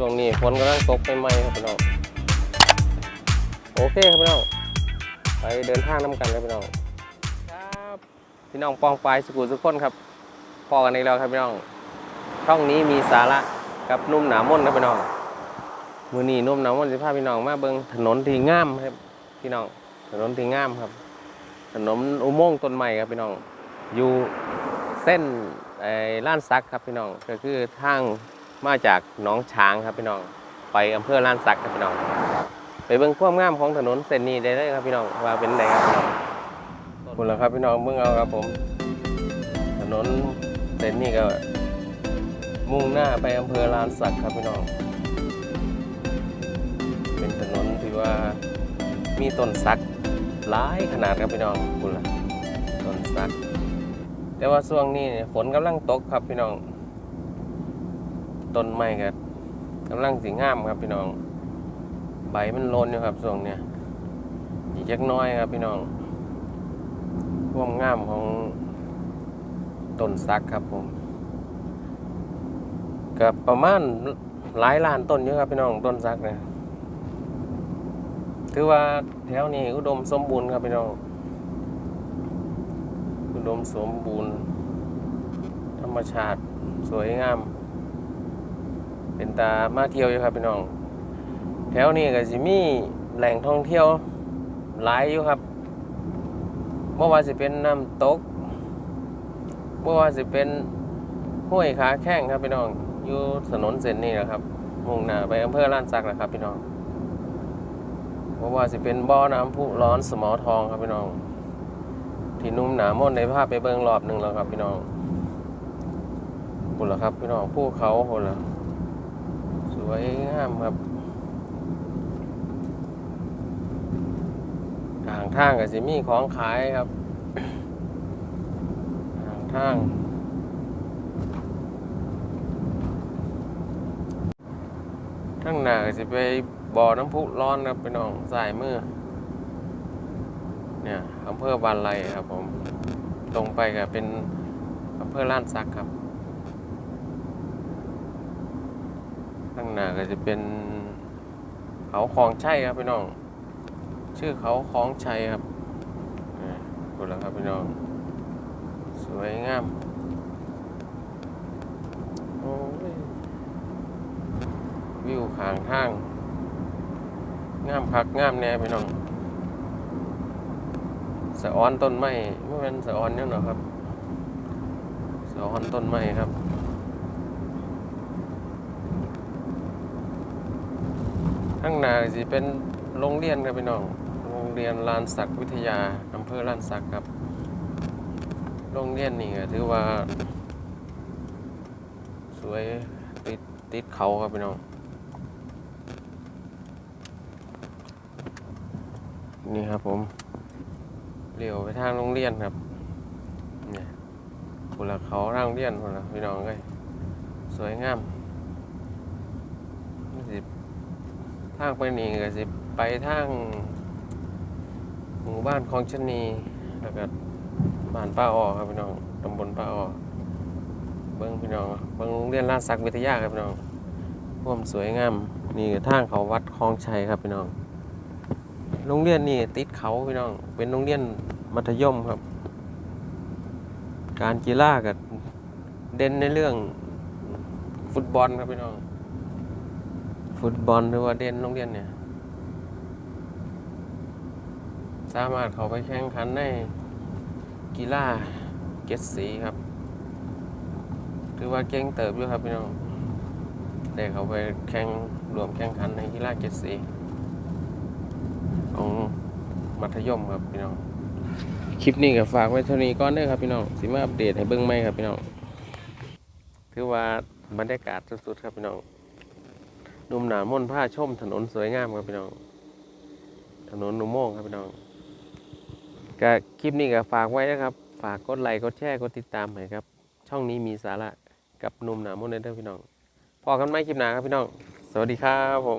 ช่วงนี้ฝนกำลังตกไปไหมครับพี่น้องโอเคครับพี่น้องไปเดินทางน้ำกันครับพี่น้องครับพี่น้องปองปลายสกูสุกคนครับพอกันอีกแล้วครับพี่น้องช่องนี้มีสาระกับนุ่มหนามนครับพี่น้องมือนี้นุ่มหนามนสิพาพี่น้องมาเบิ่งถนนที่งามครับพี่น้องถนนที่งามครับ ถนนอุโมงค์ต้นไม้ครับพี่น้องอยู่เส้นไอ้ล้านซักครับพี่น้องก็คือทาง มาจากหนองช้างครับพี่น้อง ไปอำเภอลานซักครับพี่น้อง ไปเบิ่งความงามของถนนเส้นนี้ได้เลยครับพี่น้องว่าเป็นไงครับพี่น้องคุณละครับพี่น้องเบิ่งเอาครับผม ถนนเส้นนี้ก็ มุ่งหน้าไปอำเภอลานสักครับพี่น้อง เป็นถนนที่ว่ามีต้นสักหลายขนาดครับพี่น้องคุณละต้นสัก แต่ว่าช่วงนี้ฝนกำลังตกครับพี่น้อง ต้นไม้ก็กำลังสีงามครับพี่น้อง ใบมันโลนอยู่ครับช่วงเนี้ยอีกจักน้อยครับพี่น้องควมงามของต้นสักครับผมกับประมาณหลายล้านต้นอยู่ครับพี่น้องต้นสักเนี่ยถือว่าแถวนี้อุดมสมบูรณ์ครับพี่น้องอุดมสมบูรณ์ ธรรมชาติสวยงาม เป็นตามาเที่ยวอยู่ครับพี่น้อง แถวนี้ก็สิมีแหล่งท่องเที่ยวหลายอยู่ครับเมื่อว่าสิเป็นน้ำตกเมื่อว่าสิเป็นห้วยขาแข้งครับพี่น้อง อยู่ถนนเส้นนี้แหละครับ มุ่งหน้าไปอำเภอล้านสักแหละครับพี่น้องเมื่อว่าสิเป็นบ่อน้ำพุร้อนสมอทองครับพี่น้อง ที่นุ่มหนามนในภาพไปเบิ่งรอบหนึ่งแล้วครับพี่น้องหุ่นละครับพี่น้องภูเขาหุ่นละ วยงามครับทางทางก็สิมีของขายครับทางทางทั้งหน้าก็สิไปบ่อน้ำพุร้อนครับพี่น้องสายมือเนี่ยอำเภอบานไลครับผม ตรงไปก็เป็นอำเภอล้านซักครับ ข้างหน้าก็จะเป็นเขาคลองชัยครับพี่น้อง ชื่อเขาคลองชัยครับดูแล้วครับพี่น้อง สวยงามวิวขางทาง งามคักงามแน่พี่น้องสะออนต้นไม้ไม่เป็นสะออนเนี่ยหรอครับสะออนต้นไม้ครับ ข้างหน้าสิเป็นโรงเรียนครับพี่น้อง โรงเรียนลานศักวิทยาอำเภอลานศักครับ โรงเรียนนี่ก็ถือว่า สวยติดติดเขาครับพี่น้อง นี่ครับผมเลี้ยวไปทางโรงเรียนครับเนี่ยคนละเขาทางโรงเรียนคนละพี่น้องเลยสวยงามสิ ทางไปนี่ก็สิไปทางหมู่บ้านคลองชะนีแล้วก็บ้านป้าออครับพี่น้องตำบลป้าออเบิ้งพี่น้องเบิ้งโรงเรียนราชศักดิ์วิทยาครับพี่น้องความสวยงามนี่ก็ทางเขาวัดคลองชัยครับพี่น้อง โรงเรียนนี่ติดเขาพี่น้อง เป็นโรงเรียนมัธยมครับ การกีฬากับเด่นในเรื่องฟุตบอลครับพี่น้อง ฟุตบอลหรือว่าเด่นโรงเรียนเนี่ย สามารถเขาไปแข่งขันในกีฬาเกตสีครับถือว่าเก่งเติบอยู่ครับพี่น้องแต่เขาไปแข่งรวมแข่งขันในกีฬาเกตสีของมัธยมครับพี่น้องคลิปนี้ก็ฝากไว้เท่านี้ก่อนเด้อครับพี่น้องสิมาอัปเดตให้เบิ่งใหมครับพี่น้องคือว่าบรรยากาศสุดๆครับพี่น้อง นุ่มหนาม่นผ้าชมถนนสวยงามครับพี่น้อง ถนนหนุ่มโมงครับพี่น้องก็คลิปนี้ก็ฝากไว้นะครับ ฝากกดไลค์กดแชร์กดติดตามให้ครับ ช่องนี้มีสาระกับหนุ่มหนาม่นเด้อพี่น้องพอกันไหมคลิปหน้าครับพี่น้อง สวัสดีครับผม